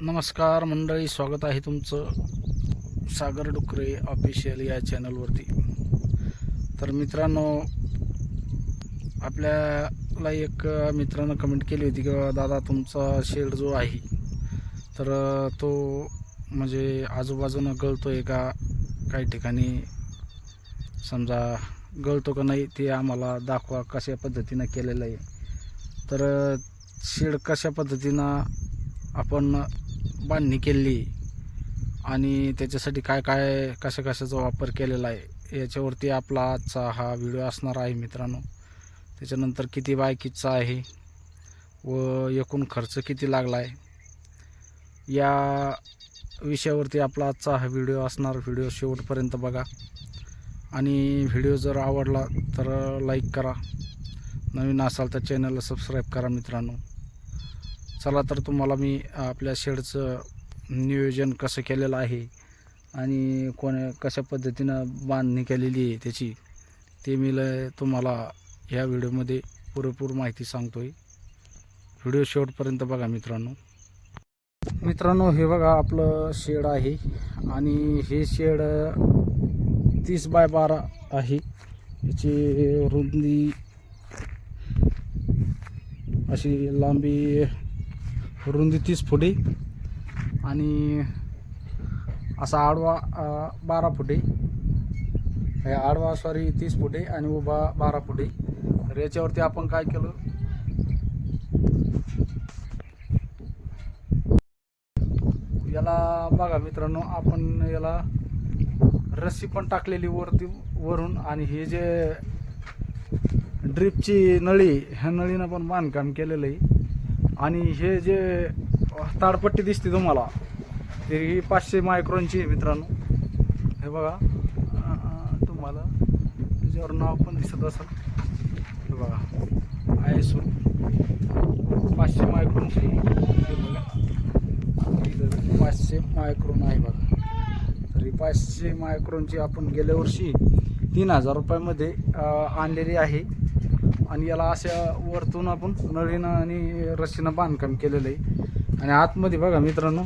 नमस्कार मंडळी स्वागत आहे तुमचं सागर डुकरे ऑफिशियल या चॅनलवरती तर मित्रांनो आपल्याला एक मित्रानं कमेंट केली होती की दादा तुमचा शेड जो आहे तर तो म्हणजे आजूबाजूनं गळतो आहे का काही ठिकाणी? समजा गळतो का नाही ते आम्हाला दाखवा कशा पद्धतीनं केलेलं आहे. तर शेड कशा पद्धतीनं आपण बांधणी केली आणि त्याच्यासाठी काय काय कशा कशाचा वापर केलेला आहे याच्यावरती आपला आजचा हा व्हिडिओ असणार आहे मित्रांनो. त्याच्यानंतर किती बायकीचा आहे व एकूण खर्च किती लागला आहे या विषयावरती आपला आजचा हा व्हिडिओ असणार. व्हिडिओ शेवटपर्यंत बघा. आणि व्हिडिओ जर आवडला तर लाईक करा. नवीन असाल तर चॅनलला सबस्क्राईब करा मित्रांनो. चला तर तुम्हाला मी आपल्या शेडचं नियोजन कसं केलेलं आहे आणि कोण कशा पद्धतीनं बांधणी केलेली आहे त्याची ते मी ल तुम्हाला ह्या व्हिडिओमध्ये पुरेपूर माहिती सांगतो आहे व्हिडिओ शेवटपर्यंत बघा मित्रांनो. मित्रांनो हे बघा आपलं शेड आहे आणि हे शेड तीस बाय बारा आहे. याची रुंदी अशी लांबी रुंदी तीस फुटे आणि असा आडवा बारा फुटे. हे आडवा सॉरी तीस फुटे आणि उभा बारा फुटे. तर याच्यावरती आपण काय केलं? याला बघा मित्रांनो आपण याला रस्सी पण टाकलेली वरती वरून आणि हे जे ड्रिपची नळी ह्या नळीनं पण बांधकाम केलेलं आहे. आणि हे जे ताडपट्टी दिसते तुम्हाला ते ही पाचशे मायक्रॉनची आहे मित्रांनो. हे बघा तुम्हाला त्याच्यावर नाव पण दिसत असेल. हे बघा आय एस ओ पाचशे मायक्रोनची बघा पाचशे मायक्रोन आहे बघा. तरी पाचशे मायक्रोनची आपण गेल्या वर्षी तीन हजार रुपयामध्ये आणलेली आहे. आणि याला अशा वरतून आपण नळीनं आणि रस्सीनं बांधकाम केलेलं आहे. आणि आतमध्ये बघा मित्रांनो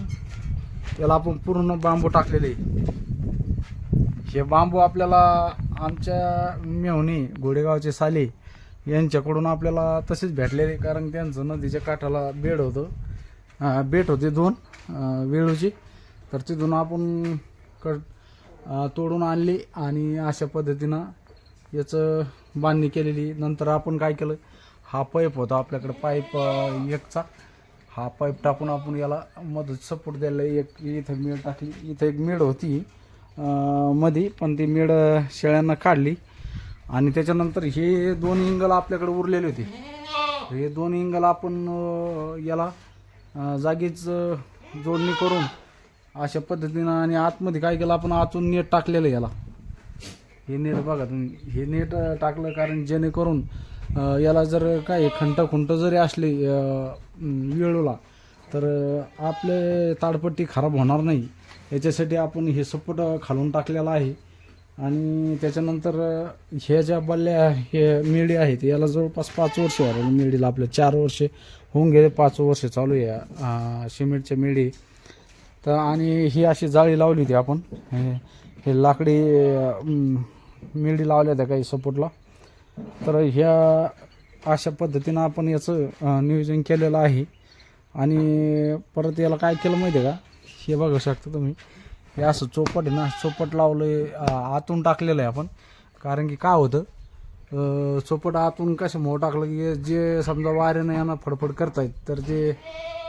त्याला आपण पूर्ण बांबू टाकलेले आहे. हे बांबू आपल्याला आमच्या मेहुणी घोडेगावचे साले यांच्याकडून आपल्याला तसेच भेटलेले कारण त्यांचं नदीच्या काठाला बेड होतं. बेट होते दोन वेळूची. तर तिथून आपण कट तोडून आणली आणि अशा पद्धतीनं याचं बांधणी केलेली. नंतर आपण काय केलं? हा पाईप होता आपल्याकडे पाईप एकचा. हा पाईप टाकून आपण याला मधून सपोर्ट द्यायला एक इथं मेड टाकली. इथं एक मेड होती मध्ये पण ती मेड शेळ्यांना काढली. आणि त्याच्यानंतर हे दोन इंगल आपल्याकडे उरलेले होते. हे दोन इंगल आपण याला जागीच जोडणी करून अशा पद्धतीनं आणि आतमध्ये काय केलं? आपण आतून नेट टाकलेलं याला. हे नेट बघा तुम्ही. हे नेट टाकलं कारण जेणेकरून याला जर काय खंट खुंट जरी असले वेळूला तर आपले ताडपट्टी खराब होणार नाही. याच्यासाठी आपण हे सपोर्ट खालून टाकलेला आहे. आणि त्याच्यानंतर ह्या ज्या बल्ल्या हे मेडी आहेत याला जवळपास पाच वर्ष व्हायला मेडीला आपल्या चार वर्षे होऊन गेले पाच वर्ष चालू आहे सिमेंटच्या मेडी तर आणि ही अशी जाळी लावली होती आपण. हे लाकडी मेडी लावल्या होत्या काही सपोर्टला तर ह्या अशा पद्धतीनं आपण याचं नियोजन केलेलं आहे. आणि परत याला काय केलं माहिती आहे का? हे बघू शकता तुम्ही. हे असं चोपट आहे ना चोपट लावलं आहे आतून टाकलेलं आहे आपण. कारण की काय होतं? चोपट आतून कसं टाकलं की जे समजा वाऱ्यानं यांना फडफड करतायत तर ते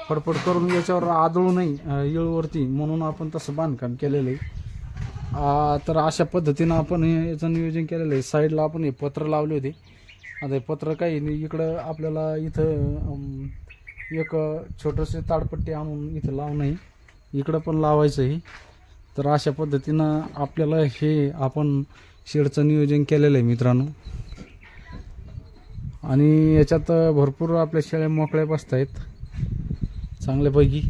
फडफड करून याच्यावर आदळू नाही येळवरती म्हणून आपण तसं बांधकाम केलेलं आहे. तर अशा पद्धतीनं आपण हे याचं नियोजन केलेलं आहे. साईडला आपण हे पत्र लावले होते. आता हे पत्र काही नाही इकडं आपल्याला इथं एक छोटंसं ताडपट्टी आणून इथं लावणं आहे. इकडं पण लावायचं आहे. तर अशा पद्धतीनं आपल्याला हे आपण शेडचं नियोजन केलेलं आहे मित्रांनो. आणि याच्यात भरपूर आपल्या शेळ्या मोकळ्या बसत आहेत चांगल्यापैकी.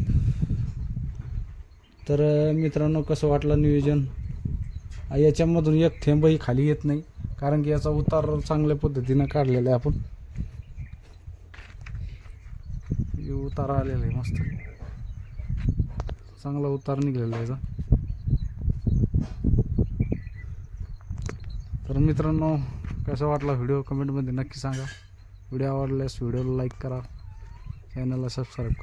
तर मित्रांनो कसं वाटलं नियोजन? याच्यामधून एक थेंबही खाली येत नाही. कारण की याचा उतार चांगल्या पद्धतीनं काढलेला आहे आपण. हे उतार आलेला आहे मस्त. चांगला उतार निघलेला आहे याचा. तर मित्रांनो कसा वाटला व्हिडिओ? कमेंटमध्ये नक्की सांगा. व्हिडिओ आवडल्यास व्हिडिओला लाईक करा. चॅनलला सबस्क्राईब करा.